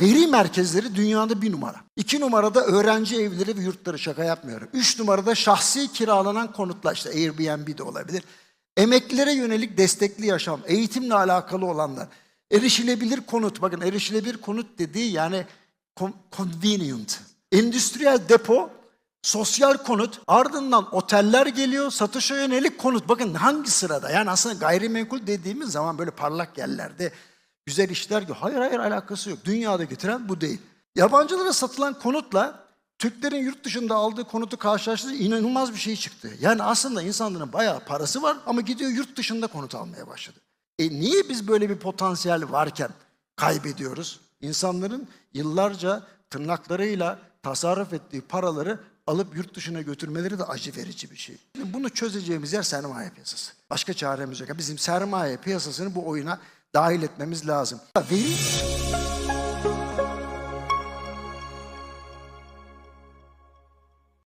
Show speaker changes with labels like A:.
A: Veri merkezleri dünyada bir numara. İki numarada öğrenci evleri ve yurtları şaka yapmıyorum. Üç numarada şahsi kiralanan konutlar işte Airbnb de olabilir. Emeklilere yönelik destekli yaşam, eğitimle alakalı olanlar. Erişilebilir konut. Bakın erişilebilir konut dediği yani con- convenient. Endüstriyel depo, sosyal konut, ardından oteller geliyor, satışa yönelik konut. Bakın hangi sırada? Yani aslında gayrimenkul dediğimiz zaman böyle parlak yerlerde güzel işler gibi. Hayır hayır alakası yok. Dünyada getiren bu değil. Yabancılara satılan konutla Türklerin yurt dışında aldığı konutu karşılaştırınca inanılmaz bir şey çıktı. Yani aslında insanların bayağı parası var ama gidiyor yurt dışında konut almaya başladı. E niye biz böyle bir potansiyel varken kaybediyoruz? İnsanların yıllarca tırnaklarıyla tasarruf ettiği paraları alıp yurt dışına götürmeleri de acı verici bir şey. Bunu çözeceğimiz yer sermaye piyasası. Başka çaremiz yok. Bizim sermaye piyasasını bu oyuna dahil etmemiz lazım. Veri